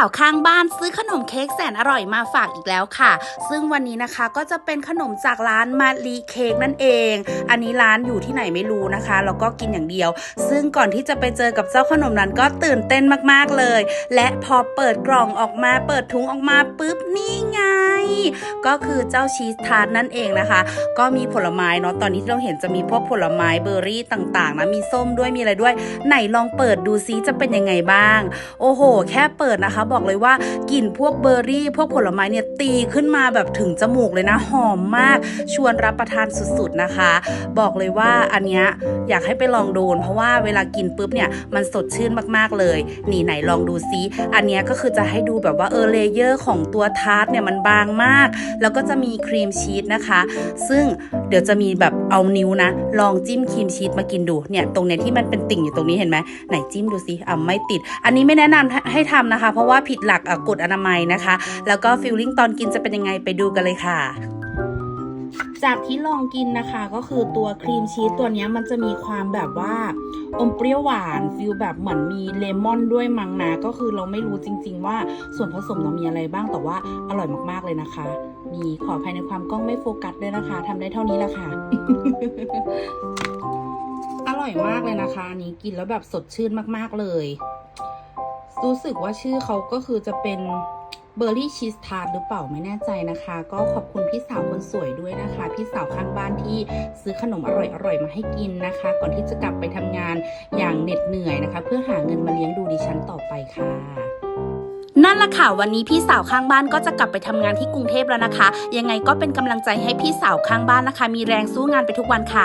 าวข้างบ้านซื้อขนมเค้กแสนอร่อยมาฝากอีกแล้วค่ะ ซึ่งวันนี้นะคะก็จะเป็นขนมจากร้านมารีเค้กนั่นเอง อันนี้ร้านอยู่ที่ไหนไม่รู้นะคะแล้วก็กินอย่างเดียว ซึ่งก่อนที่จะไปเจอกับเจ้าขนมนั้นก็ตื่นเต้นมากๆเลย และพอเปิดกล่องออกมาเปิดถุงออกมาปุ๊บนี่ไง ก็คือเจ้าชีสทาร์ตนั่นเองนะคะ ก็มีผลไม้เนาะตอนนี้ที่เราเห็นจะมีพวกผลไม้เบอร์รี่ต่างๆนะมีส้มด้วยมีอะไรด้วย ไหนลองเปิดดูซิจะเป็นยังไงบ้าง โอ้โห แค่เปิดนะคะ บอกเลยว่ากลิ่นพวกเบอร์รี่ พวกผลไม้เนี่ยตีขึ้นมาแบบถึงจมูกเลยนะหอมมาก ชวนรับประทานสุดๆนะคะ บอกเลยว่าอันเนี้ยอยากให้ไปลองโดนเพราะว่าเวลากินปุ๊บเนี่ยมันสดชื่นมากๆเลยนี่ไหนลองดูซิอันเนี้ยก็คือจะให้ดูแบบว่าเออเลเยอร์ของตัวทาร์ตเนี่ยมันบางมาก แล้วก็จะมีครีมชีสนะคะ ซึ่งเดี๋ยวจะมีแบบเอานิ้วนะ ลองจิ้มครีมชีสมากินดูเนี่ยตรงเนี้ยที่มันเป็นติ่งอยู่ตรงนี้เห็นไหมไหนจิ้มดูสิอะไม่ติด อันนี้ไม่แนะนำให้ทำนะคะ เพราะว่าผิดหลักกฎอนามัยนะคะ แล้วก็ฟิลลิ่งตอนกินจะเป็นยังไงไปดูกันเลยค่ะ จากที่ลองกินนะคะก็คือตัวครีมชีสตัวนี้มันจะมีความแบบว่าอมเปรี้ยวหวานฟิลแบบเหมือนมีเลมอนด้วยมังนะก็คือเราไม่รู้จริง ๆ ว่าส่วนผสมเรามีอะไรบ้างแต่ว่าอร่อยมากๆเลยนะคะ มีขอภัยในความกล้องไม่โฟกัสด้วยนะคะทำได้เท่านี้แหละค่ะอร่อยมากเลยนะคะอันนี้กินแล้วแบบสดชื่นมากๆเลย รู้สึกว่าชื่อเขาก็คือจะเป็น เบอร์รี่ชีสทาร์ตหรือเปล่าไม่แน่ใจนะคะ ก็ขอบคุณพี่สาวคนสวยด้วยนะคะ พี่สาวข้างบ้านที่ซื้อขนมอร่อยๆมาให้กินนะคะ ก่อนที่จะกลับไปทำงานอย่างเหน็ดเหนื่อยนะคะ เพื่อหาเงินมาเลี้ยงดูดิฉันต่อไปค่ะนั่นแหละค่ะ วันนี้พี่สาวข้างบ้านก็จะกลับไปทำงานที่กรุงเทพแล้วนะคะ ยังไงก็เป็นกำลังใจให้พี่สาวข้างบ้านนะคะ มีแรงสู้งานไปทุกวันค่ะ